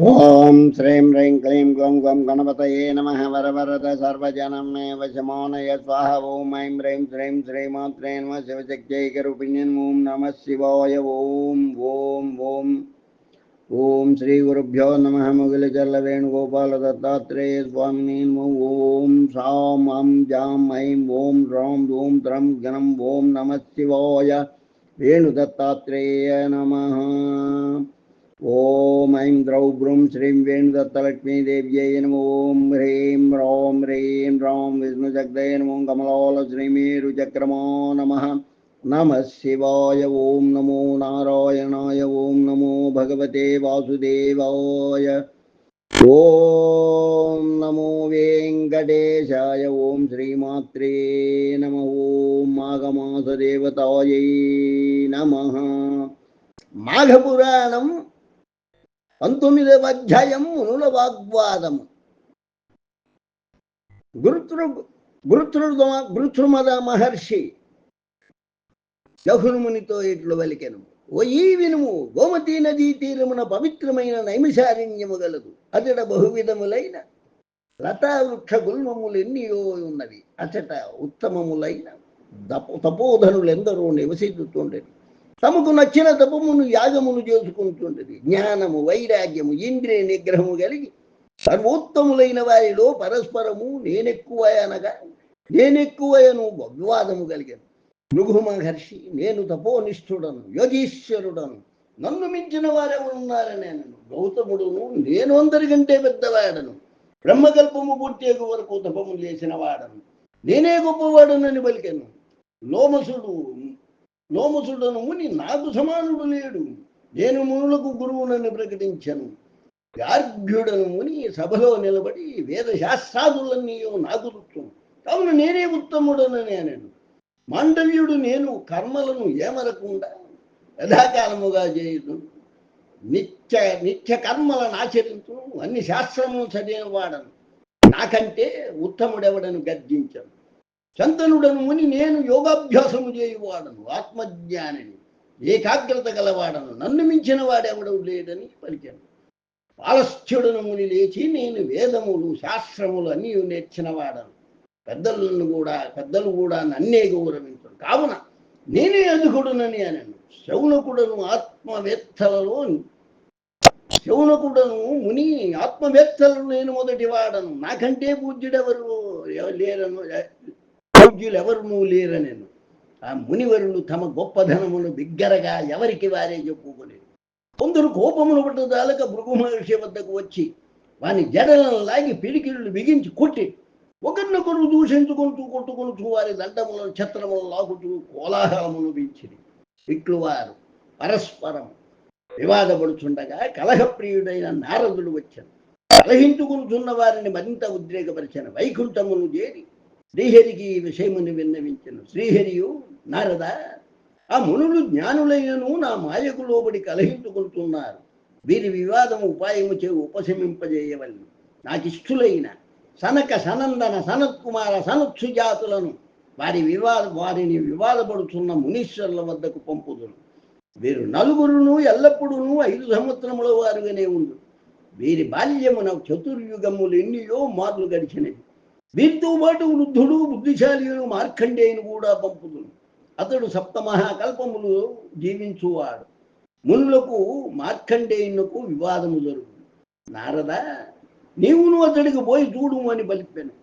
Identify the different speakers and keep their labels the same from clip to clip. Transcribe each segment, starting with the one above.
Speaker 1: ॐ श्रीं ह्रीं क्लीं ग्लौं गणपत गणपतये नमः वरवरद सर्वजनमे वशमानय स्वाहा ॐ ऐं ह्रीं श्रीं श्रीमात्रे नमः शिवशक्त्यैकरूपिण्यन् ॐ नमः शिवाय ॐ ॐ ॐ ॐ श्रीगुरुभ्यो नमः मुगलचर्लवेणुगोपालदत्तात्रेय स्वामी ॐ सां अं जां ऐं ॐ रौं धूं त्रं गणं ॐ नमः शिवाय वेणुदत्तात्रेय नमः ஓம் ஐம் திரௌ ப்ரூம் ஸ்ரீம் வேணுதத்தலக்ஷ்மி தேவியை நமோ ஓம் ஹ்ரீம் ரோம் ஹ்ரீம் ராம் விஷ்ணு ஜக்தே நமோ கமலோல ஸ்ரீமேரு சக்கரமோ நம. நம சிவாய ஓம் நமோ நாராயணாய ஓம் நமோ பகவதே வாசுதேவாய. ॐ नमो वेङ्कटेशाय ॐ श्रीमात्रे नमः ॐ माघमासदेवतायै नमः माघपुराणम् పంతొమ్మిదవ అధ్యాయం మునుల వాగ్వాదము. గురుతృ గురుతృ గురుతృమద మహర్షి జహునుమునితో ఇట్లు వలికెను. ఓ ఈ వినుము గోమతీ నదీ తీరమున పవిత్రమైన నైమిషారణ్యము గలదు. అతడ బహువిధములైన లతా వృక్ష గుల్మములు ఎన్నియో ఉన్నవి. అచట ఉత్తమములైన దప ఎందరో నివసించుతుండేది తమకు నచ్చిన తపమును యాగమును చేసుకుంటుండేది. జ్ఞానము వైరాగ్యము ఇంద్రియ నిగ్రహము కలిగి సర్వోత్తములైన వారిలో పరస్పరము నేనెక్కువ అనగా నేనెక్కువయను వివాదము కలిగాను. మృగు మహర్షి నేను తపోనిష్ఠుడను యోగీశ్వరుడను నన్ను మించిన వారెవరున్నారని నేను గౌతముడును నేను అందరికంటే పెద్దవాడను. బ్రహ్మకల్పము పూర్తి వరకు తపము చేసిన వాడను. నేనే గొప్పవాడనని పలికాను. లోమసుడు లోమసుడను ముని నాకు సమానుడు లేడు. నేను మునులకు గురువునని ప్రకటించను. గార్భ్యుడను ముని సభలో నిలబడి వేద శాస్త్రాదులన్నీ నాకు రుచ్చు కావున నేనే ఉత్తముడనని నేను మాండవ్యుడు నేను కర్మలను ఏమరకుండా యథాకాలముగా చేయుదు నిత్య నిత్య కర్మలను ఆచరించు అన్ని శాస్త్రములు చదివిన వాడను నాకంటే ఉత్తముడెవడను గర్జించను చందనుడను ముని నేను యోగాభ్యాసము చేయువాడను ఆత్మజ్ఞానిని ఏకాగ్రత గలవాడను నన్ను మించిన వాడెవడవు లేడని పలికాను. పాలస్థ్యుడను ముని లేచి నేను వేదములు శాస్త్రములు అన్నీ నేర్చిన వాడను. పెద్దలను కూడా పెద్దలు కూడా నన్నే గౌరవించరు. కావున నేనే అధికుడునని అనను. శౌనకుడను ఆత్మవేత్తలలో శౌనకుడను ముని ఆత్మవేత్తలు నేను మొదటి వాడను. నాకంటే పూజ్యుడెవరు లేరను పూజ్యులు ఎవరు లేరనెను ఆ మునివరులు తమ గొప్పధనమును బిగ్గరగా ఎవరికి వారే చెప్పుకోలేదు. కొందరు కోపమును పట్టుదాలక భృగు మహర్షి వద్దకు వచ్చి వాని జడలను లాగి పిడికిళ్ళు బిగించి కొట్టి ఒకరినొకరు దూషించుకుంటూ కొట్టుకుంటూ వారి దండములను ఛత్రములను లాగుతూ కోలాహలమును పెంచింది ఇట్లు వారు పరస్పరం వివాదపడుచుండగా కలహప్రియుడైన నారదుడు వచ్చాను కలహించుకుంటున్న వారిని మరింత ఉద్రేకపరిచిన వైకుంఠమును చేరి శ్రీహరికి ఈ విషయముని విన్నవించను. శ్రీహరియు నారద ఆ మునులు జ్ఞానులైనను నా మాయకు లోబడి కలహించుకుంటున్నారు. వీరి వివాదము ఉపాయము చే ఉపశమింపజేయవలను. నాకిష్టులైన సనక సనందన సనత్కుమార సనత్సుజాతులను వారి వివాద వారిని వివాదపడుతున్న మునీశ్వరుల వద్దకు పంపుదును వీరు నలుగురును ఎల్లప్పుడూ ఐదు సంవత్సరముల వారుగానే ఉండు వీరి బాల్యమున చతుర్యుగములు ఎన్నియో మార్లు గడిచినవి. వీరితో పాటు వృద్ధుడు బుద్ధిశాలియుడు మార్కండేయును కూడా పంపుతుంది అతడు సప్తమహాకల్పములు జీవించువాడు. మునులకు మార్కండేయునకు వివాదము జరుగుతుంది నారద నీవును అతడికి పోయి చూడు అని పలిపాను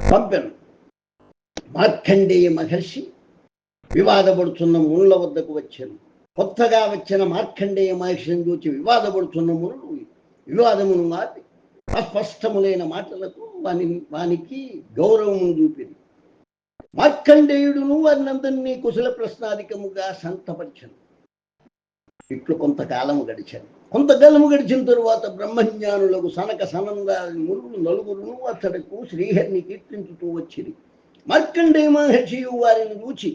Speaker 1: పంపాను. మార్కండేయ మహర్షి వివాదపడుతున్న మునుల వద్దకు వచ్చాను. కొత్తగా వచ్చిన మార్కండేయ మహర్షిని చూచి వివాదపడుతున్న మునులు వివాదమును మాపి అస్పష్టములైన మాటలకు వాని వానికి గౌరవము చూపింది మార్కండేయుడును వారినందరినీ కుశల ప్రశ్నాధికముగా సంతపరిచను ఇట్లు కొంతకాలము గడిచాను. కొంతకాలము గడిచిన తరువాత బ్రహ్మజ్ఞానులకు సనక సనంద మురులు నలుగురును అతడకు శ్రీహరిని కీర్తించుతూ వచ్చింది మార్కండేయ మహర్షియు వారిని చూచి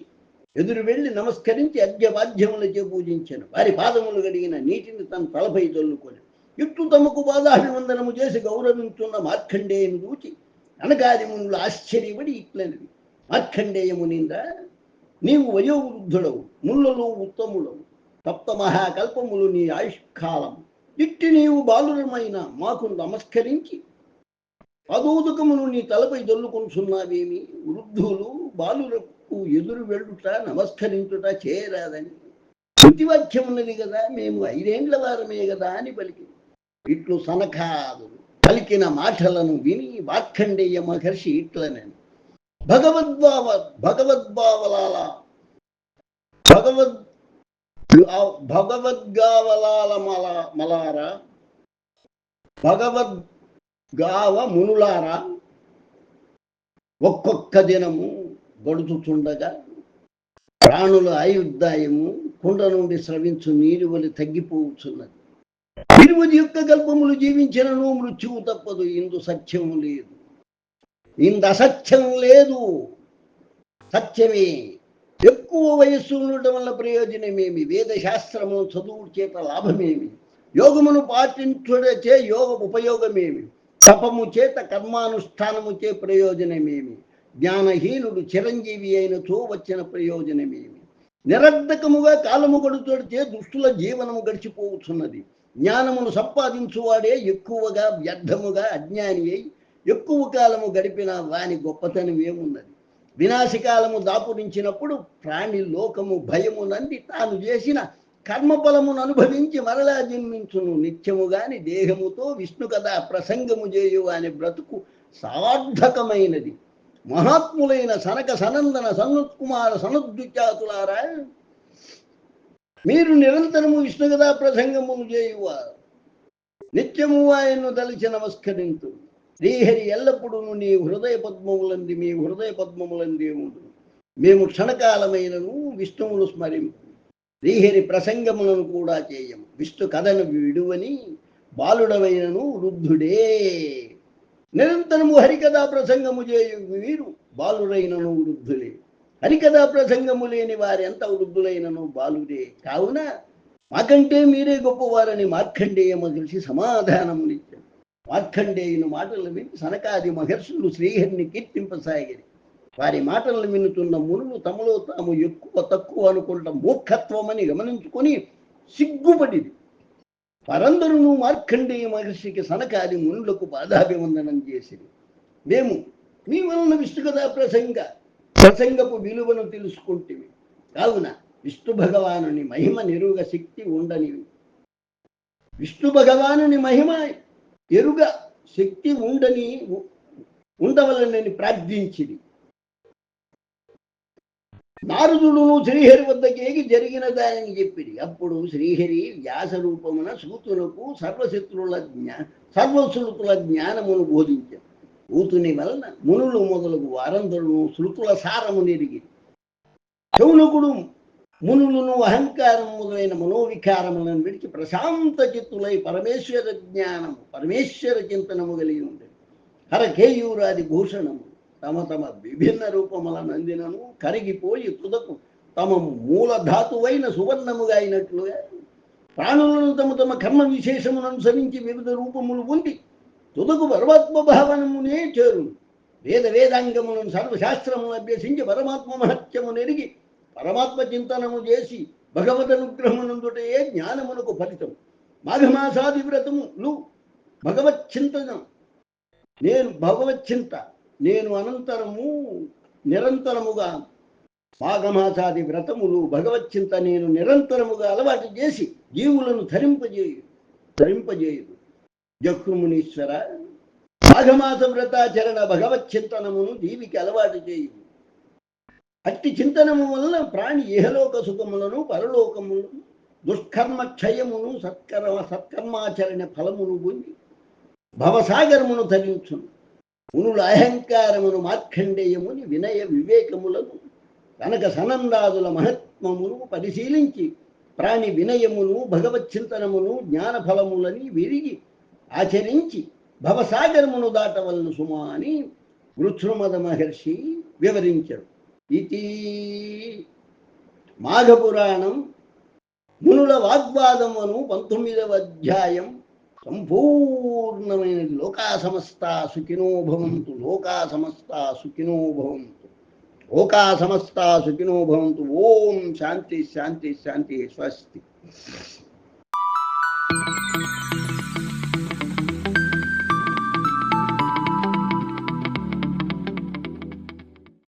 Speaker 1: ఎదురు వెళ్ళి నమస్కరించి అర్ఘ్యవాద్యములచే పూజించాను. వారి పాదములు గడిగిన నీటిని తన తలపై చల్లుకొని ఇట్లు తమకు బాధాభివందనము చేసి గౌరవించున్న మార్కండేయుని చూచి అనగాదిమునులు ఆశ్చర్యపడి ఇట్లనిది మార్కండేయమునింద నీవు వయోవృద్ధుడవు ముళ్ళలో ఉత్తముడవు సప్త మహాకల్పములు నీ ఆయుష్కాలం. ఇట్టి నీవు బాలురమైన మాకు నమస్కరించి పదోదకమును నీ తలపై దొల్లుకొనుచున్నావేమి వృద్ధులు బాలులకు ఎదురు వెళ్ళుట నమస్కరించుట చేయరాదని శృతివాక్యం ఉన్నది కదా మేము ఐదేండ్ల వారమే కదా అని పలికి ఇట్లు సనకాదులు పలికిన మాటలను విని వార్ఖండేయ మహర్షి ఇట్లనని భగవద్భావ భగవద్భావలాల భగవద్ భగవద్గావలాల మల మలారా భగవద్గావ మునులారా ఒక్కొక్క దినము గడుచుచుండగా ప్రాణుల ఆయుర్దాయము కుండ నుండి స్రవించు నీరు వలి తగ్గిపోవచ్చున్నది ఇరువది యొక్క కల్పములు జీవించినను మృత్యువు తప్పదు. ఇందు సత్యం లేదు. ఇందు అసత్యం లేదు. సత్యమే. ఎక్కువ వయస్సు ఉండటం వల్ల ప్రయోజనమేమి? వేదశాస్త్రమును చదువు చేత లాభమేమి? యోగమును పాటించుడచే యోగ ఉపయోగమేమి? తపము చేత కర్మానుష్ఠానము చే ప్రయోజనమేమి? జ్ఞానహీనుడు చిరంజీవి అయినతో వచ్చిన ప్రయోజనమేమి? నిరర్ధకముగా కాలము గడుచుడితే దుష్టుల జీవనము గడిచిపోతున్నది. జ్ఞానమును సంపాదించువాడే ఎక్కువగా వ్యర్థముగా అజ్ఞాని అయి ఎక్కువ కాలము గడిపిన వాని గొప్పతనం ఏమున్నది? వినాశకాలము దాపురించినప్పుడు ప్రాణి లోకము భయము నంది తాను చేసిన కర్మఫలమును అనుభవించి మరలా జన్మించును. నిత్యము గాని దేహముతో విష్ణు కథ ప్రసంగము చేయు అని బ్రతుకు సార్థకమైనది. మహాత్ములైన సనక సనందన సనత్కుమార సనద్విఖ్యాతులారా మీరు నిరంతరము విష్ణు కథా ప్రసంగమును చేయువారు. నిత్యము ఆయన్ను తలిచి నమస్కరించు శ్రీహరి ఎల్లప్పుడూ నీ హృదయ పద్మములంది మీ హృదయ పద్మములంది ఉండు. మేము క్షణకాలమైనను విష్ణువును స్మరింపు. శ్రీహరి ప్రసంగములను కూడా చేయము విష్ణు కథను విడువని బాలుడమైనను వృద్ధుడే. నిరంతరము హరికథా ప్రసంగము చేయు వీరు బాలుడైనను వృద్ధులే. హరికథా ప్రసంగము లేని వారెంత ఎంత వృద్ధులైనను బాలుడే. కావున మాకంటే మీరే గొప్పవారని మార్కండేయ మహర్షి సమాధానమునిచ్చారు మార్కండేయుని మాటలు విని సనకాది మహర్షులు శ్రీహరిని కీర్తింపసాగిరి. వారి మాటలను వినుతున్న మునులు తమలో తాము ఎక్కువ తక్కువ అనుకుంట మూర్ఖత్వమని గమనించుకొని సిగ్గుపడి పరందరును మార్కండేయ మహర్షికి సనకాది మునులకు బాధాభివందనం చేసింది మేము మీ వలన విష్ణు కథా ప్రసంగ ప్రసంగపు విలువను తెలుసుకుంటేవి. కావున విష్ణు భగవానుని మహిమ నిరుగ శక్తి ఉండనివి. విష్ణు భగవానుని మహిమ ఎరుగ శక్తి ఉండని ఉండవలనని ప్రార్థించింది నారదుడును శ్రీహరి వద్దకేగి జరిగిన దానిని చెప్పిరి. అప్పుడు శ్రీహరి వ్యాస రూపమున సూతులకు సర్వశత్రుల జ్ఞా సర్వశ్రుతుల జ్ఞానమును బోధించారు ఊతుని వలన మునులు మొదలగు వారందరును శృతుల సారము నెరిగి. శౌనకుడు మునులను అహంకారం మొదలైన మనోవికారములను విడిచి ప్రశాంత చిత్తులై పరమేశ్వర జ్ఞానము పరమేశ్వర చింతనము కలిగి ఉండేది హరకేయూరాది భూషణము తమ తమ విభిన్న రూపముల నందినను కరిగిపోయి తుదకు తమ మూల ధాతువైన సువర్ణముగా అయినట్లుగా. ప్రాణులను తమ తమ కర్మ విశేషమును అనుసరించి వివిధ రూపములు పొంది తుదకు పరమాత్మ భావనమునే చేరు. వేద వేదాంగములను సర్వశాస్త్రమును అభ్యసించి పరమాత్మ మహత్యము నెరిగి పరమాత్మ చింతనము చేసి భగవద్ అనుగ్రహమునందుటే జ్ఞానమునకు ఫలితం మాఘమాసాది వ్రతములు భగవత్ చింతనం. నేను భగవత్ చింత నేను అనంతరము నిరంతరముగా మాఘమాసాది వ్రతములు భగవత్ చింత నేను నిరంతరముగా అలవాటు చేసి జీవులను ధరింపజేయు ధరింపజేయు జక్రుమునీశ్వర మాఘమాస వ్రతాచరణ భగవత్ చింతనమును దీవికి అలవాటు చేయు. అట్టి చింతనము వలన ప్రాణి ఇహలోక సుఖములను పరలోకములను దుష్కర్మ క్షయమును సత్కర్మ సత్కర్మాచరణ ఫలమును పొంది భవసాగరమును ధరించును మునుల అహంకారమును మార్కండేయముని వినయ వివేకములను కనక సనందాదుల మహాత్మమును పరిశీలించి ప్రాణి వినయమును భగవత్ చింతనమును జ్ఞాన ఫలములని విరిగి ఆచరించి భవసాగరమును దాటవలను సుమా అని వృక్షుమద మహర్షి వివరించారు ఇది మాఘపురాణం మునుల వాగ్వాదమును పంతొమ్మిదవ అధ్యాయం సంపూర్ణమైన లోకా సమస్త సుఖినో భవంతు లోకా సమస్త సుఖినో భవంతు లోకా సమస్త సుఖినో భవంతు. ఓం శాంతి శాంతి శాంతి స్వస్తి.